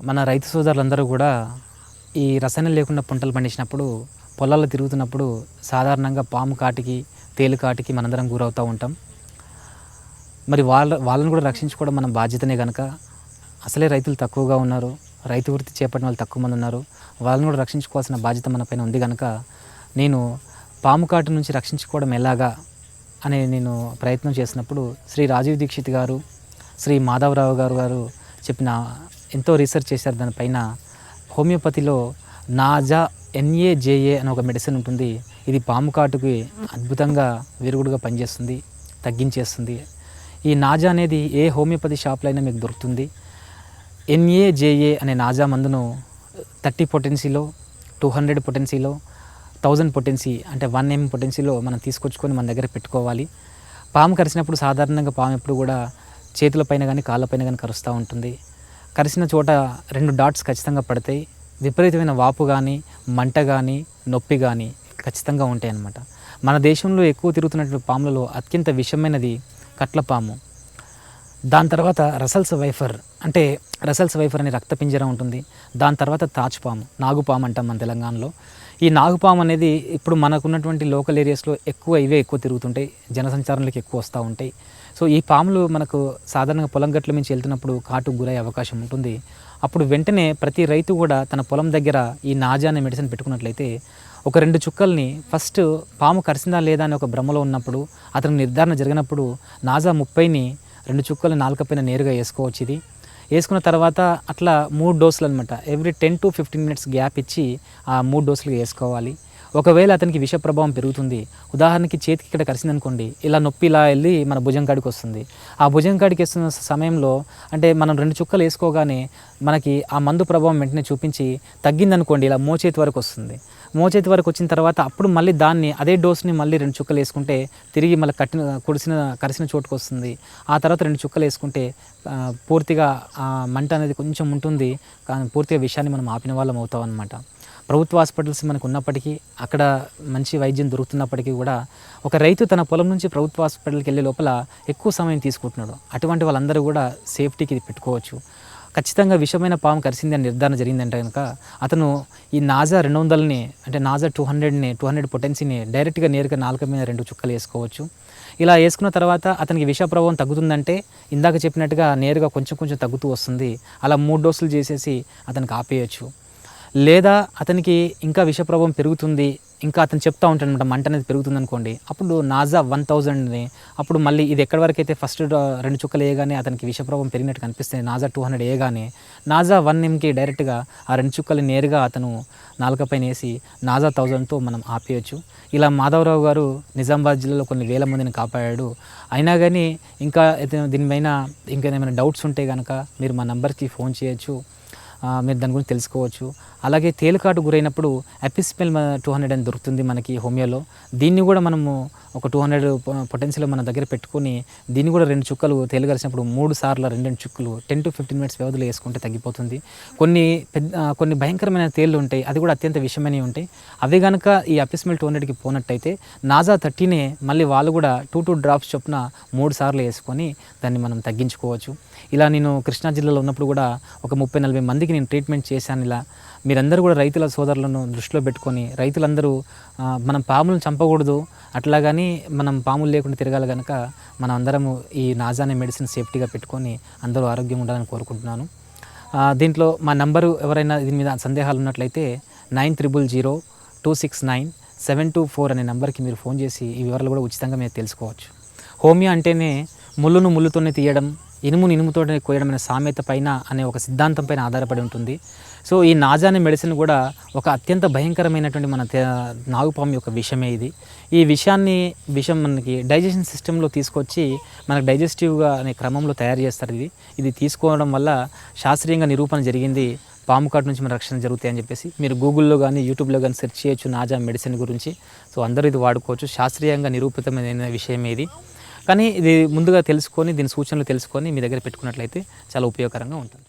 మన రైతు సోదరులందరూ కూడా ఈ రసాయనం లేకుండా పంటలు పండించినప్పుడు పొలాల్లో తిరుగుతున్నప్పుడు సాధారణంగా పాము కాటికి తేలు కాటికి మనందరం గురవుతూ ఉంటాం. మరి వాళ్ళ వాళ్ళని కూడా రక్షించుకోవడం మన బాధ్యతనే కనుక అసలే రైతులు తక్కువగా ఉన్నారు రైతు వృత్తి చేపట్టిన వాళ్ళు తక్కువ మంది ఉన్నారు వాళ్ళని కూడా రక్షించుకోవాల్సిన బాధ్యత మన పైన ఉంది కనుక నేను పాము కాటు నుంచి రక్షించుకోవడం ఎలాగా అనే నేను ప్రయత్నం చేసినప్పుడు శ్రీ రాజీవ్ దీక్షిత్ గారు శ్రీ మాధవరావు గారు గారు చెప్పిన ఎంతో రీసెర్చ్ చేశారు. దానిపైన హోమియోపతిలో నాజా ఎన్ఏజేఏ అనే ఒక మెడిసిన్ ఉంటుంది. ఇది పాము కాటుకి అద్భుతంగా విరుగుడుగా పనిచేస్తుంది తగ్గించేస్తుంది. ఈ నాజా అనేది ఏ హోమియోపతి షాప్లో అయినా మీకు దొరుకుతుంది. ఎన్ఏజేఏ అనే నాజా మందును థర్టీ పొటెన్సీలో టూ హండ్రెడ్ పొటెన్సీలో థౌజండ్ పొటెన్సీ అంటే వన్ ఎం పొటెన్సీలో మనం తీసుకొచ్చుకొని మన దగ్గర పెట్టుకోవాలి. పాము కరిచినప్పుడు సాధారణంగా పాము ఎప్పుడు కూడా చేతులపైన కానీ కాళ్ళపైన కానీ కరుస్తూ ఉంటుంది. కరిసిన చోట రెండు డాట్స్ ఖచ్చితంగా పడతాయి. విపరీతమైన వాపు కానీ మంట కానీ నొప్పి కానీ ఖచ్చితంగా ఉంటాయి అన్నమాట మన దేశంలో ఎక్కువ తిరుగుతున్నటువంటి పాములలో అత్యంత విషమైనది కట్లపాము. దాని తర్వాత రసల్స్ వైఫర్ అంటే రసల్స్ వైఫర్ అనే రక్తపింజరం ఉంటుంది. దాని తర్వాత తాచుపాము నాగుపాము అంటాం మన తెలంగాణలో. ఈ నాగుపాము అనేది ఇప్పుడు మనకున్నటువంటి లోకల్ ఏరియాస్లో ఎక్కువ ఇవే ఎక్కువ తిరుగుతుంటాయి. జనసంచారంలోకి ఎక్కువ వస్తూ ఉంటాయి. సో ఈ పాములు మనకు సాధారణంగా పొలం గట్ల నుంచి వెళ్తున్నప్పుడు కాటుకు గురయ్యే అవకాశం ఉంటుంది. అప్పుడు వెంటనే ప్రతి రైతు కూడా తన పొలం దగ్గర ఈ నాజా అనే మెడిసిన్ పెట్టుకున్నట్లయితే ఒక రెండు చుక్కల్ని ఫస్ట్ పాము కరిసిందా లేదా అని ఒక భ్రమలో ఉన్నప్పుడు అతను నిర్ధారణ జరిగినప్పుడు నాజా ముప్పైని రెండు చుక్కలు నాలుక పైన నేరుగా వేసుకోవచ్చు ఇది. వేసుకున్న తర్వాత అట్లా మూడు డోసులు అనమాట every ten to fifteen minutes gap ఇచ్చి ఆ మూడు డోసులు వేసుకోవాలి. ఒకవేళ అతనికి విష ప్రభావం పెరుగుతుంది ఉదాహరణకి చేతికి ఇక్కడ కరిసింది అనుకోండి ఇలా నొప్పి ఇలా వెళ్ళి మన భుజం కాడికి వస్తుంది. ఆ భుజం కాడికి వేస్తున్న సమయంలో అంటే మనం రెండు చుక్కలు వేసుకోగానే మనకి ఆ మందు ప్రభావం వెంటనే చూపించి తగ్గిందనుకోండి ఇలా మోచేతి వరకు వస్తుంది. మోచేతి వరకు వచ్చిన తర్వాత అప్పుడు మళ్ళీ దాన్ని అదే డోస్ని మళ్ళీ రెండు చుక్కలు వేసుకుంటే తిరిగి మళ్ళీ కట్టిన కుడిసిన కరిసిన చోటుకు వస్తుంది. ఆ తర్వాత రెండు చుక్కలు వేసుకుంటే పూర్తిగా ఆ మంట అనేది కొంచెం ఉంటుంది కానీ పూర్తిగా విషయాన్ని మనం ఆపిన వాళ్ళం అవుతాం అనమాట ప్రభుత్వ హాస్పిటల్స్ మనకు ఉన్నప్పటికీ అక్కడ మంచి వైద్యం దొరుకుతున్నప్పటికీ కూడా ఒక రైతు తన పొలం నుంచి ప్రభుత్వ హాస్పిటల్కి వెళ్ళే లోపల ఎక్కువ సమయం తీసుకుంటున్నాడు. అటువంటి వాళ్ళందరూ కూడా సేఫ్టీకి ఇది పెట్టుకోవచ్చు. ఖచ్చితంగా విషమైన పాము కరిసింది అని నిర్ధారణ జరిగిందంటే కనుక అతను ఈ నాజా రెండు వందలని అంటే నాజా టూ హండ్రెడ్ని టూ హండ్రెడ్ పొటెన్సీని డైరెక్ట్గా నేరుగా నాలుక మీద రెండు చుక్కలు వేసుకోవచ్చు. ఇలా వేసుకున్న తర్వాత అతనికి విష ప్రభావం తగ్గుతుందంటే ఇందాక చెప్పినట్టుగా నేరుగా కొంచెం కొంచెం తగ్గుతూ వస్తుంది. అలా మూడు డోసులు చేసేసి అతనికి ఆపేయచ్చు. లేదా అతనికి ఇంకా విష ప్రభావం పెరుగుతుంది ఇంకా అతను చెప్తా ఉంటాడు అనమాట మంట అనేది పెరుగుతుంది అనుకోండి అప్పుడు నాజా వన్ థౌజండ్ని అప్పుడు మళ్ళీ ఇది ఎక్కడి వరకు అయితే ఫస్ట్ రెండు చుక్కలు వేయగానే అతనికి విషప్రభావం పెరిగినట్టు కనిపిస్తుంది నాజా టూ హండ్రెడ్ వేయగానే నాజా వన్ ఎంకి డైరెక్ట్గా ఆ రెండు చుక్కలు నేరుగా అతను నాలుకపైన వేసి నాజా థౌజండ్తో మనం ఆపేయచ్చు. ఇలా మాధవరావు గారు నిజామాబాద్ జిల్లాలో కొన్ని వేల మందిని కాపాడాడు. అయినా కానీ ఇంకా దీనిపైన ఇంకా ఏమైనా డౌట్స్ ఉంటే కనుక మీరు మా నంబర్కి ఫోన్ చేయొచ్చు. మీరు దాని గురించి తెలుసుకోవచ్చు. అలాగే తేలికాటు గురైనప్పుడు ఎపిస్పెల్ టూ హండ్రెడ్ అని దొరుకుతుంది మనకి హోమియోలో. దీన్ని కూడా మనము ఒక టూ హండ్రెడ్ పొటెన్షియల్ మన దగ్గర పెట్టుకొని దీన్ని కూడా రెండు చుక్కలు తేలిగలిసినప్పుడు మూడు సార్లు రెండు రెండు చుక్కలు టెన్ టు ఫిఫ్టీన్ మినిట్స్ వ్యవధిలో వేసుకుంటే తగ్గిపోతుంది. కొన్ని పెద్ద కొన్ని భయంకరమైన తేళ్ళు ఉంటాయి. అది కూడా అత్యంత విషమైనవి ఉంటాయి. అవి కనుక ఈ అపిస్మెల్ టూ హండ్రెడ్కి పోనట్టయితే నాజా థర్టీనే మళ్ళీ వాళ్ళు కూడా టూ టూ డ్రాప్స్ చొప్పున మూడు సార్లు వేసుకొని దాన్ని మనం తగ్గించుకోవచ్చు. ఇలా నేను కృష్ణా జిల్లాలో ఉన్నప్పుడు కూడా ఒక ముప్పై నలభై మందికి నేను ట్రీట్మెంట్ చేశాను ఇలా. మీరందరూ కూడా రైతుల సోదరులను దృష్టిలో పెట్టుకొని రైతులందరూ మనం పాములను చంపకూడదు అట్లా కానీ మనం పాములు లేకుండా తిరగాలి కనుక మనం అందరము ఈ నాజా అనే మెడిసిన్ సేఫ్టీగా పెట్టుకొని అందరూ ఆరోగ్యంగా ఉండాలని కోరుకుంటున్నాను. దీంట్లో మా నంబరు ఎవరైనా దీని మీద సందేహాలు ఉన్నట్లయితే nine triple zero two six nine seven two four అనే నెంబర్కి మీరు ఫోన్ చేసి ఈ వివరాలు కూడా ఉచితంగా మీరు తెలుసుకోవచ్చు. హోమియో అంటేనే ముళ్ళును ముళ్ళుతోనే తీయడం ఇనుమును ఇనుముతోనే కోయడం అనే సామెత పైన అనే ఒక సిద్ధాంతం పైన ఆధారపడి ఉంటుంది. సో ఈ నాజా అనే మెడిసిన్ కూడా ఒక అత్యంత భయంకరమైనటువంటి మన నాగుపాము యొక్క విషమే ఇది. ఈ విషయాన్ని విషం మనకి డైజెషన్ సిస్టంలో తీసుకొచ్చి మనకు డైజెస్టివ్గా అనే క్రమంలో తయారు చేస్తారు ఇది. ఇది తీసుకోవడం వల్ల శాస్త్రీయంగా నిరూపణ జరిగింది. పాము కాటు నుంచి మన రక్షణ జరుగుతాయి అని చెప్పేసి మీరు గూగుల్లో కానీ యూట్యూబ్లో కానీ సెర్చ్ చేయొచ్చు నాజా మెడిసిన్ గురించి. సో అందరూ ఇది వాడుకోవచ్చు. శాస్త్రీయంగా నిరూపితమైన విషయం ఇది. కానీ ఇది ముందుగా తెలుసుకొని దీని సూచనలు తెలుసుకొని మీ దగ్గర పెట్టుకున్నట్లయితే చాలా ఉపయోగకరంగా ఉంటుంది.